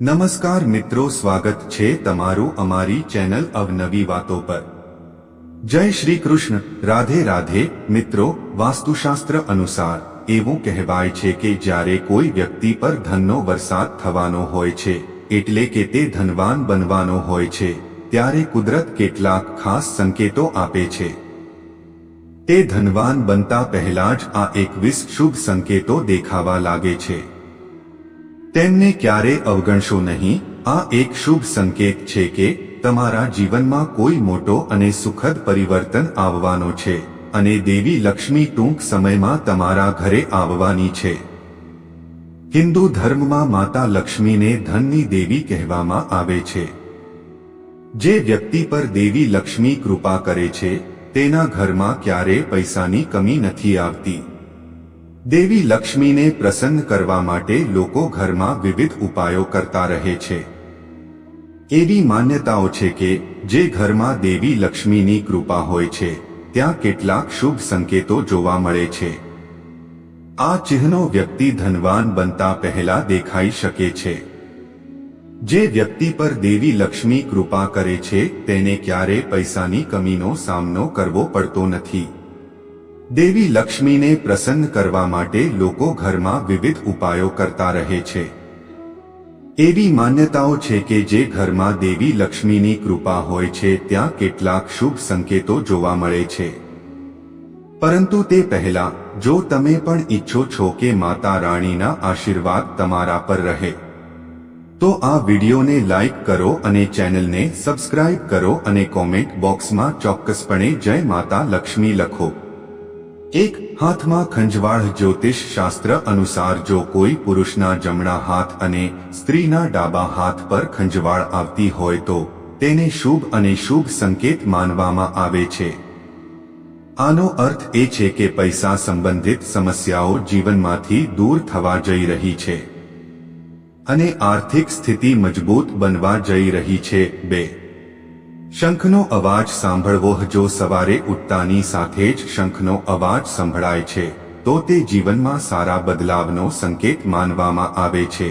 નમસ્કાર મિત્રો, સ્વાગત છે તમારું અમારી ચેનલ અવનવી વાતો પર. જય શ્રી કૃષ્ણ. રાધે રાધે. મિત્રો, વાસ્તુશાસ્ત્ર અનુસાર એવું કહેવાય છે કે જ્યારે કોઈ વ્યક્તિ પર ધનનો વરસાદ થવાનો હોય છે, એટલે કે તે ધનવાન બનવાનો હોય છે, ત્યારે કુદરત કેટલાક ખાસ સંકેતો આપે છે. તે ધનવાન બનતા પહેલા જ આ એકવીસ શુભ સંકેતો દેખાવા લાગે છે. તેમને ક્યારે અવગણશો નહીં? આ એક શુભ સંકેત છે કે તમારા જીવનમાં કોઈ મોટો અને સુખદ પરિવર્તન આવવાનો છે અને દેવી લક્ષ્મી ટૂંક સમયમાં તમારા ઘરે આવવાની છે. હિન્દુ ધર્મમાં માતા લક્ષ્મીને ધનની દેવી કહેવામાં આવે છે. જે વ્યક્તિ પર દેવી લક્ષ્મી કૃપા કરે છે, તેના ઘરમાં ક્યારે પૈસાની કમી નથી આવતી. દેવી લક્ષ્મીને પ્રસન્ન કરવા માટે લોકો ઘરમાં વિવિધ ઉપાયો કરતા રહે છે. એવી માન્યતાઓ છે કે, જે ઘરમાં દેવી લક્ષ્મીની કૃપા હોય છે, ત્યાં કેટલાક શુભ સંકેતો જોવા મળે છે. આ ચિહ્નો વ્યક્તિ ધનવાન બનતા પહેલા દેખાઈ શકે છે. જે વ્યક્તિ પર દેવી લક્ષ્મી કૃપા કરે છે, તેને ક્યારે પૈસાની કમીનો સામનો કરવો પડતો નથી. દેવી લક્ષ્મીને પ્રસન્ન કરવા માટે લોકો ઘરમાં વિવિધ ઉપાયો કરતા રહે છે. એવી માન્યતાઓ છે કે જે ઘરમાં દેવી લક્ષ્મીની કૃપા હોય છે, ત્યાં કેટલાક શુભ સંકેતો જોવા મળે છે. પરંતુ તે પહેલા, જો તમે પણ ઈચ્છો છો કે માતા રાણીના આશીર્વાદ તમારા પર રહે, તો આ વિડીયોને લાઈક કરો અને ચેનલને સબસ્ક્રાઇબ કરો અને કોમેન્ટ બોક્સમાં ચોક્કસપણે જય માતા લક્ષ્મી લખો. એક હાથમાં ખંજવાળ જ્યોતિષ શાસ્ત્ર અનુસાર જો કોઈ પુરુષના જમણા હાથ અને સ્ત્રીના ડાબા હાથ પર ખંજવાળ આવતી હોય તો તેને શુભ અને શુભ સંકેત માનવામાં આવે છે. આનો અર્થ એ છે કે પૈસા સંબંધિત સમસ્યાઓ જીવનમાંથી દૂર થવા જઈ રહી છે. અને આર્થિક સ્થિતિ મજબૂત બનવા જઈ રહી છે. બે શંખનો અવાજ સાંભળવો જો સવારે ઉઠતાની સાથે જ શંખનો અવાજ સંભળાય છે, તો તે જીવનમાં સારા બદલાવનો સંકેત માનવામાં આવે છે.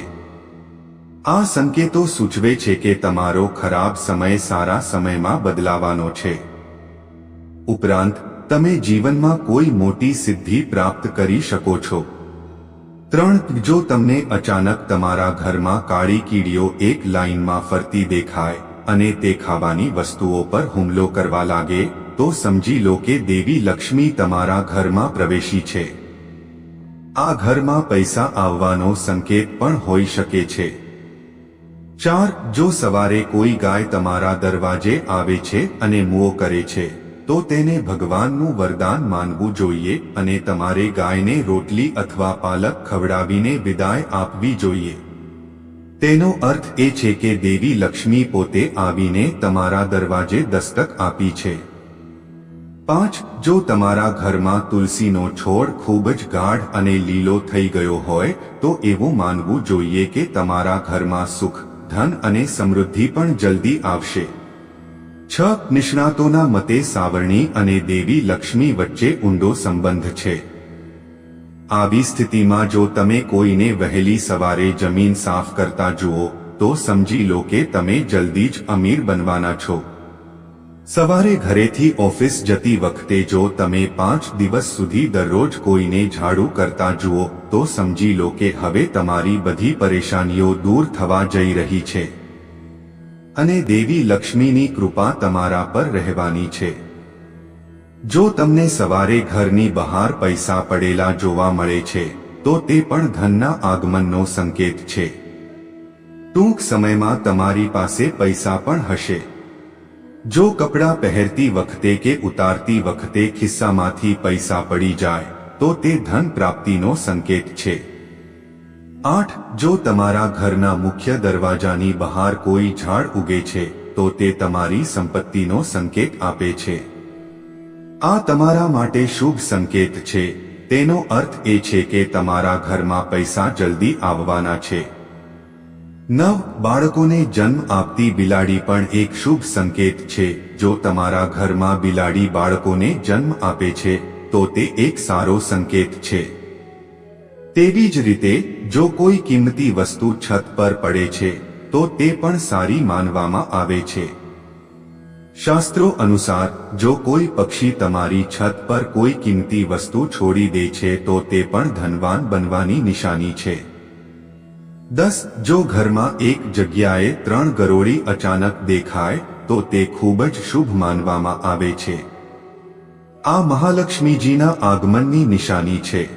આ સંકેતો સૂચવે છે કે તમારો ખરાબ સમય સારા સમયમાં બદલાવાનો છે. ઉપરાંત, તમે જીવનમાં કોઈ મોટી સિદ્ધિ પ્રાપ્ત કરી શકો છો. ત્રણ, જો તમને અચાનક તમારા ઘરમાં કાળી કીડીઓ એક લાઇનમાં ફરતી દેખાય અને તે ખાવાની વસ્તુઓ પર હુમલો કરવા લાગે, તો સમજી લો કે દેવી લક્ષ્મી તમારા ઘરમાં પ્રવેશી છે. આ ઘરમાં પૈસા આવવાનો સંકેત પણ હોઈ શકે છે. ચાર, જો સવારે કોઈ ગાય તમારા દરવાજે આવે છે અને મુઓ કરે છે, તો તેને ભગવાનનું વરદાન માનવું જોઈએ અને તમારે ગાયને રોટલી અથવા પાલક ખવડાવીને વિદાય આપવી જોઈએ. તેનો અર્થ એ છે કે દેવી લક્ષ્મી પોતે આવીને તમારા દરવાજે દસ્તક આપી છે. પાંચ, જો તમારા ઘરમાં તુલસીનો છોડ ખૂબ જ ગાઢ અને લીલો થઈ ગયો હોય, તો એવું માનવું જોઈએ કે તમારા ઘરમાં સુખ, ધન અને સમૃદ્ધિ પણ જલ્દી આવશે. છ, નિષ્ણાતોના મતે સાવરણી અને દેવી લક્ષ્મી વચ્ચે ઊંડો સંબંધ છે. આવી સ્થિતિમાં જો તમે કોઈને વહેલી સવારે જમીન સાફ કરતા જુઓ, તો સમજી લો કે તમે જલ્દી જ અમીર બનવાના છો. સવારે ઘરેથી ઓફિસ જતી વખતે જો તમે પાંચ દિવસ સુધી દરરોજ કોઈને ઝાડુ કરતા જુઓ, તો સમજી લો કે હવે તમારી બધી પરેશાનીઓ દૂર થવા જઈ રહી છે. અને દેવી લક્ષ્મીની કૃપા તમારા પર રહેવાની છે. જો તમને સવારે ઘરની બહાર પૈસા પડેલા જોવા મળે છે, તો તે પણ ધનના આગમનનો સંકેત છે. ટૂંક સમયમાં તમારી પાસે પૈસા પણ હશે. જો કપડાં પહેરતી વખતે કે ઉતારતી વખતે ખિસ્સામાંથી પૈસા પડી જાય, તો તે ધન પ્રાપ્તિનો સંકેત છે. આઠ, જો તમારા ઘરના મુખ્ય દરવાજાની બહાર કોઈ ઝાડ ઉગે છે, તો તે તમારી સંપત્તિનો સંકેત આપે છે. આ તમારા માટે શુભ સંકેત છે. તેનો અર્થ એ છે કે તમારા ઘરમાં પૈસા જલ્દી આવવાના છે. નવ, બાળકોને જન્મ આપતી બિલાડી પણ એક શુભ સંકેત છે. જો તમારા ઘરમાં બિલાડી બાળકોને જન્મ આપે છે, તો તે એક સારો સંકેત છે. તેવી જ રીતે, જો કોઈ કિંમતી વસ્તુ છત પર પડે છે, તો તે પણ સારી માનવામાં આવે છે. શાસ્ત્રો અનુસાર, જો કોઈ પક્ષી તમારી છત પર કોઈ કિંમતી વસ્તુ છોડી દે છે, તો તે પણ ધનવાન બનવાની નિશાની છે. દસ, જો ઘરમાં એક જગ્યાએ ત્રણ ગરોળી અચાનક દેખાય, તો તે ખૂબ જ શુભ માનવામાં આવે છે. આ મહાલક્ષ્મીજીના આગમનની નિશાની છે.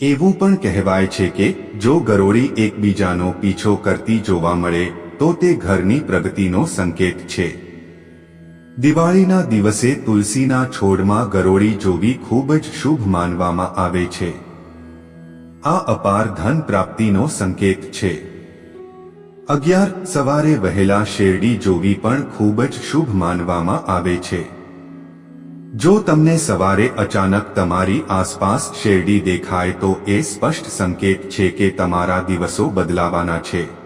એવું પણ કહેવાય છે કે, જો ગરોળી એકબીજાનો પીછો કરતી જોવા મળે, તો તે ઘરની પ્રગતિનો સંકેત છે. દિવાળીના દિવસે તુલસીના છોડમાં ગરોળી જોવી ખૂબ જ શુભ માનવામાં આવે છે. આ અપાર ધન પ્રાપ્તિનો સંકેત છે. અગિયાર, સવારે વહેલા શેરડી જોવી પણ ખૂબ જ શુભ માનવામાં આવે છે. જો તમને સવારે અચાનક તમારી આસપાસ શેરડી દેખાય તો એ સ્પષ્ટ સંકેત છે કે તમારા દિવસો બદલાવાના છે.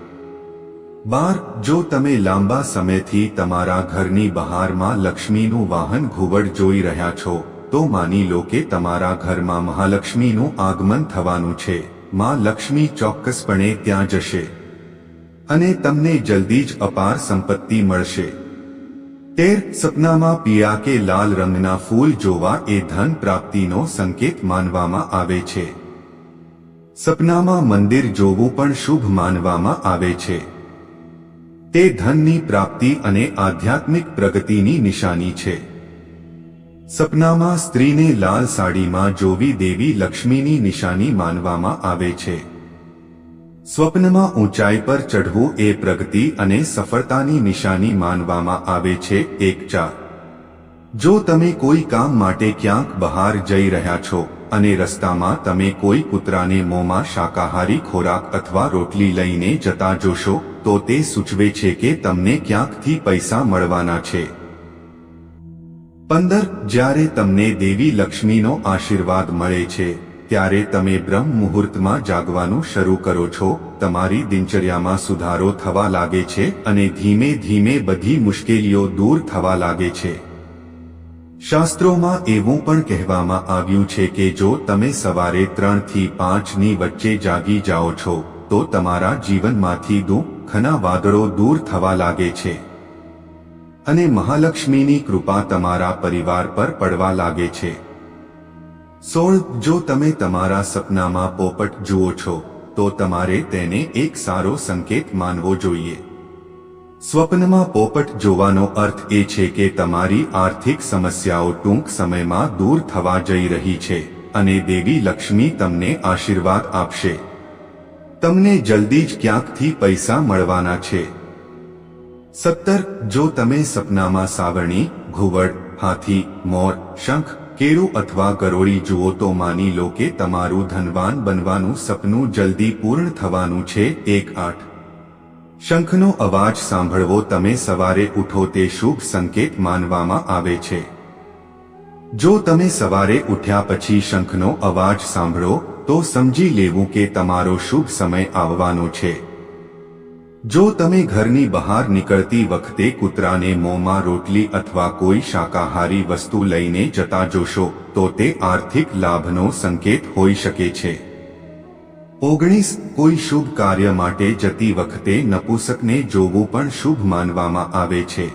બાર, જો તમે લાંબા સમયથી તમારા ઘરની બહારમાં લક્ષ્મીનું વાહન ઘુવડ જોઈ રહ્યા છો, તો માની લો કે તમારા ઘરમાં મહાલક્ષ્મીનું આગમન થવાનું છે. માં લક્ષ્મી ચોક્કસપણે ત્યાં જશે. અને તમને જલ્દી જ અપાર સંપત્તિ મળશે. તેર, સપનામાં પીળા કે લાલ રંગના ફૂલ જોવા એ ધન પ્રાપ્તિનો સંકેત માનવામાં આવે છે. સપનામાં મંદિર જોવું પણ શુભ માનવામાં આવે છે. તે ધનની પ્રાપ્તિ અને આધ્યાત્મિક પ્રગતિની નિશાની છે. સપનામાં સ્ત્રીને લાલ સાડીમાં જોવી દેવી લક્ષ્મીની નિશાની માનવામાં આવે છે. સ્વપ્નમાં ઊંચાઈ પર ચઢવું એ પ્રગતિ અને સફળતાની નિશાની માનવામાં આવે છે, એક ચાર. જો તમે કોઈ કામ માટે ક્યાંક બહાર જઈ રહ્યા છો અને રસ્તામાં તમે કોઈ કૂતરાને મોંમાં શાકાહારી ખોરાક અથવા રોટલી લઈને જતા જોશો, તો તે સૂચવે છે કે તમને ક્યાંકથી પૈસા મળવાના છે. પંદર, જ્યારે તમને દેવી લક્ષ્મીનો આશીર્વાદ મળે છે, ત્યારે તમે બ્રહ્મ મુહૂર્તમાં જાગવાનું શરૂ કરો છો, તમારી દિનચર્યામાં સુધારો થવા લાગે છે અને ધીમે ધીમે બધી મુશ્કેલીઓ દૂર થવા લાગે છે. શાસ્ત્રોમાં એવું પણ કહેવામાં આવ્યું છે કે જો તમે સવારે ત્રણથી પાંચની વચ્ચે જાગી જાઓ છો, તો તમારા જીવનમાંથી દુઃખના વાદળો દૂર થવા લાગે છે. અને મહાલક્ષ્મીની કૃપા તમારા પરિવાર પર પડવા લાગે છે. સોળ, જો તમે તમારા સપનામાં પોપટ જુઓ છો, તો તમારે તેને એક સારો સંકેત માનવો જોઈએ. સ્વપ્નમાં પોપટ જોવાનો અર્થ એ છે કે તમારી આર્થિક સમસ્યાઓ ટૂંક સમયમાં દૂર થવા જઈ રહી છે અને દેવી લક્ષ્મી તમને આશીર્વાદ આપશે. તમને જલ્દી જ ક્યાંકથી પૈસા મળવાના છે. સત્તર, જો તમે સપનામાં સાવરણી, ઘુવડ, હાથી, મોર, શંખ કેળું અથવા ગરોળી જુઓ તો માની લો કે તમારું ધનવાન બનવાનું સપનું જલ્દી પૂર્ણ થવાનું છે. એક આઠ શંખનો અવાજ સાંભળવો તમે સવારે ઉઠો તે શુભ સંકેત માનવામાં આવે છે. જો તમે સવારે ઉઠ્યા પછી શંખનો અવાજ સાંભળો, તો સમજી લેવું કે તમારો શુભ સમય આવવાનો છે. જો તમે ઘરની બહાર નીકળતી વખતે કૂતરાને મોંમાં રોટલી અથવા કોઈ શાકાહારી વસ્તુ લઈને જતા જોશો, તો તે આર્થિક લાભનો સંકેત હોઈ શકે છે. ઓગણીસ કોઈ શુભ કાર્ય માટે જતી વખતે નપુસકને જોવું પણ શુભ માનવામાં આવે છે.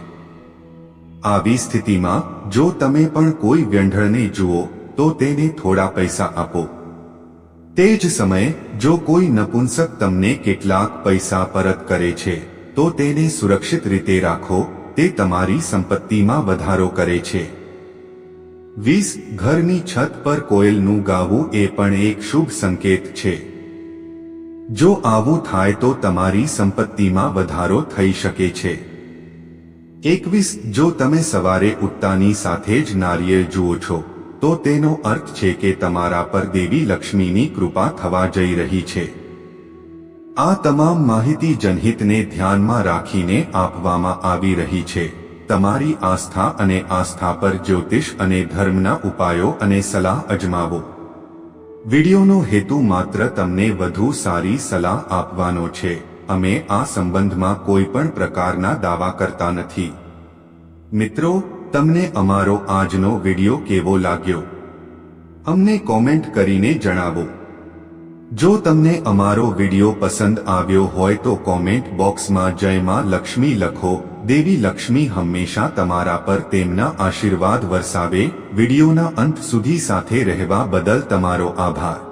આવી સ્થિતિમાં, જો તમે પણ કોઈ વ્યંઢળને જુઓ, તો તેને થોડા પૈસા આપો. તે જ સમયે, જો કોઈ નપુંસક તમને કેટલાક પૈસા પરત કરે છે, તો તેને સુરક્ષિત રીતે રાખો, તે તમારી સંપત્તિમાં વધારો કરે છે. વીસ, ઘરની છત પર કોયલનું ગાવું એ પણ એક શુભ સંકેત છે. જો આવું થાય તો તમારી સંપત્તિમાં વધારો થઈ શકે છે. એકવીસ, જો તમે સવારે ઉઠતાની સાથે જ નારિયેળ જુઓ છો, તો તેનો અર્થ છે કે તમારા પર દેવી લક્ષ્મીની કૃપા થવા જઈ રહી છે. આ તમામ માહિતી જનહિતને ધ્યાનમાં રાખીને આપવામાં આવી રહી છે. તમારી આસ્થા અને આસ્થા પર જ્યોતિષ અને ધર્મના ઉપાયો અને સલાહ અજમાવો. વિડિયોનો હેતુ માત્ર તમને વધુ સારી સલાહ આપવાનો છે. અમે આ સંબંધમાં કોઈ પણ પ્રકારના દાવા કરતા નથી. મિત્રો, તમને અમારો આજનો વિડિયો કેવો લાગ્યો? અમને કોમેન્ટ કરીને જણાવો. જો તમને અમારો વિડિયો પસંદ આવ્યો હોય તો કોમેન્ટ બોક્સમાં જય માં લક્ષ્મી લખો. દેવી લક્ષ્મી હંમેશા તમારા પર તેમના આશીર્વાદ વરસાવે. વિડિયોના અંત સુધી સાથે રહેવા બદલ તમારો આભાર.